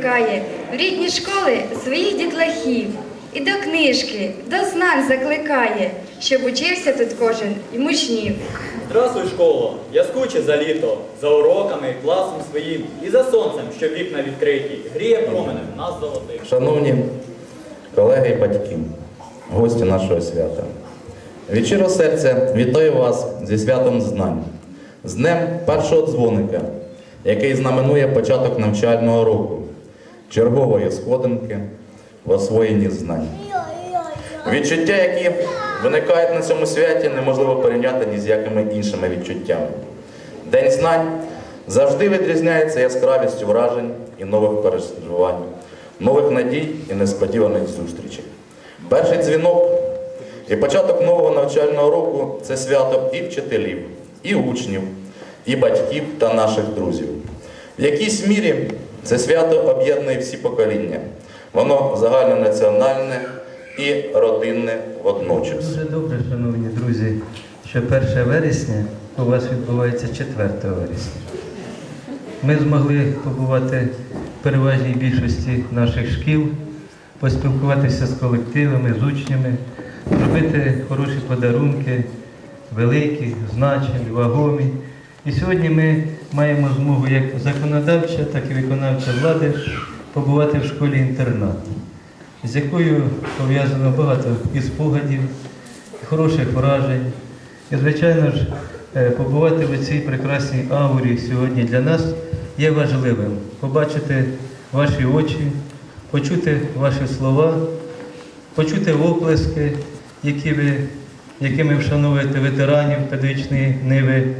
покликає в рідні школи своїх дітлахів. І до книжки, до знань закликає, щоб учився тут кожен і мучнів. Здравствуй, школо! Я скучив за літо, за уроками, класом своїм і за сонцем, що вікна відкриті, гріє променем нас золотих. Шановні колеги і батьки, гості нашого свята. Від щирого серця вітаю вас зі святом знань, з днем першого дзвоника, який знаменує початок навчального року, чергової сходинки в освоєнні знань. Відчуття, які виникають на цьому святі, неможливо порівняти ні з якими іншими відчуттями. День знань завжди відрізняється яскравістю вражень і нових переживань, нових надій і несподіваних зустрічей. Перший дзвінок і початок нового навчального року це свято і вчителів, і учнів, і батьків та наших друзів. В якійсь мірі це свято об'єднує всі покоління. Воно загальнонаціональне і родинне водночас. Дуже добре, шановні друзі, що 1 вересня у вас відбувається 4 вересня. Ми змогли побувати в переважній більшості наших шкіл, поспілкуватися з колективами, з учнями, зробити хороші подарунки, великі, значені, вагомі. І сьогодні ми маємо змогу як законодавча, так і виконавча влади побувати в школі-інтернат з якою пов'язано багато і спогадів, і хороших вражень. І, звичайно ж, е, побувати в цій прекрасній аурі сьогодні для нас є важливим. Побачити ваші очі, почути ваші слова, почути оплески, які ви, якими вшановуєте ветеранів педагогічної ниви.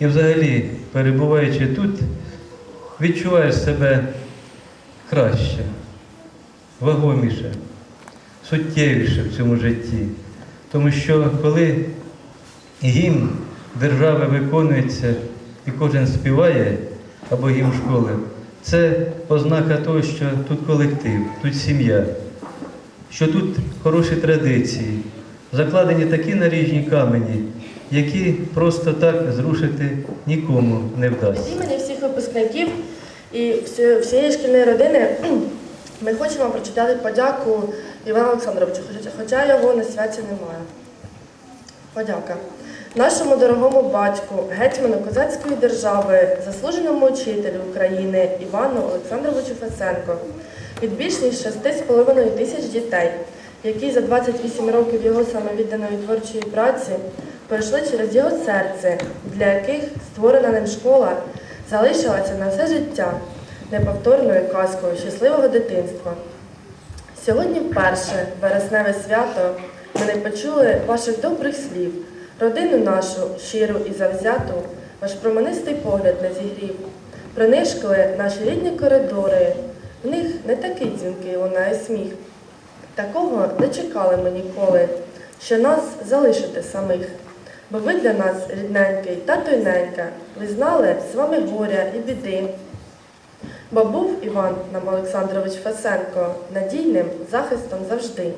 І взагалі, перебуваючи тут, відчуваєш себе краще вагоміше, суттєвіше в цьому житті. Тому що коли гімн держави виконується і кожен співає або гімн школи, це ознака того, що тут колектив, тут сім'я, що тут хороші традиції, закладені такі наріжні камені, які просто так зрушити нікому не вдасться. імені всіх випускників і всієї шкільної родини ми хочемо прочитати подяку Івану Олександровичу, хоча його на святі немає. Подяка. Нашому дорогому батьку, гетьману козацької держави, заслуженому учителю України Івану Олександровичу Фесенко від більш ніж 6,5 тисяч дітей, які за 28 років його самовідданої творчої праці пройшли через його серце, для яких створена ним школа залишилася на все життя неповторною казкою щасливого дитинства. Сьогодні вперше вересневе свято ми не почули ваших добрих слів, родину нашу щиру і завзяту, ваш променистий погляд не зігрів. Принишкли наші рідні коридори, в них не такий дзвінкий лунає сміх. Такого не чекали ми ніколи, що нас залишите самих. Бо ви для нас, рідненький тато й ненька, ви знали з вами горя і біди. Бо був Іван нам Олександрович Фесенко надійним захистом завжди.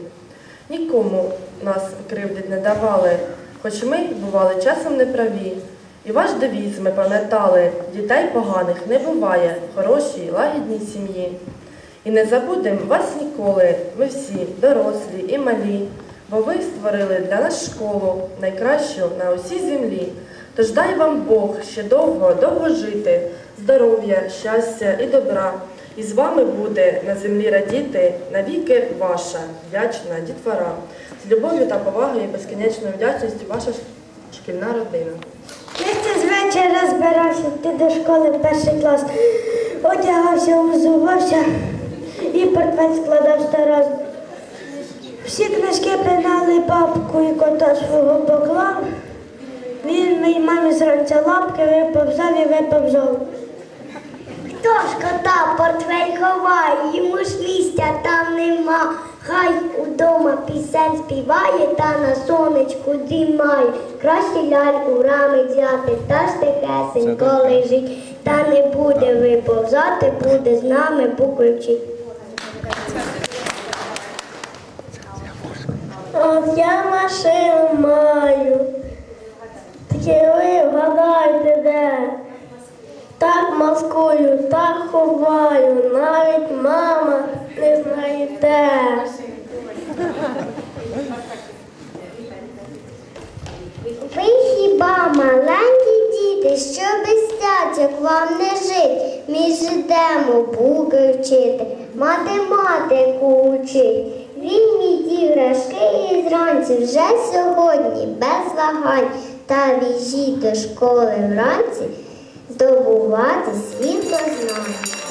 Нікому нас кривдить не давали, хоч ми бували часом неправі. І ваш девіз ми пам'ятали, дітей поганих не буває, хорошій, лагідній сім'ї. І не забудем вас ніколи, ми всі дорослі і малі, бо ви створили для нас школу найкращу на усій землі. Тож дай вам Бог ще довго, довго жити, здоров'я, щастя і добра. І з вами буде на землі радіти навіки ваша вдячна дітвора. З любов'ю та повагою і безкінечною вдячністю ваша шкільна родина. Листя з вечора збирався йти до школи перший клас. Одягався, взувався і портфель складав стараз. Всі книжки пригнали бабку і кота свого поклав. Він моїй мамі зранця лапки виповзав і виповзав. Хто ж кота портфель ховає, йому ж місця там нема. Хай удома пісень співає та на сонечку дрімає. Краще ляльку рами взяти, та ж тихесенько лежить. Та не буде виповзати, буде з нами букви вчить. Я машину маю. Тільки ви вгадайте де. Так маскую та ховаю, навіть мама не знає де. Ви хіба маленькі діти, що без як вам не жить? Ми ж ідемо буки вчити, математику учить. Візьміть іграшки вранці, вже сьогодні без вагань та біжіть до школи вранці здобувати світло знань.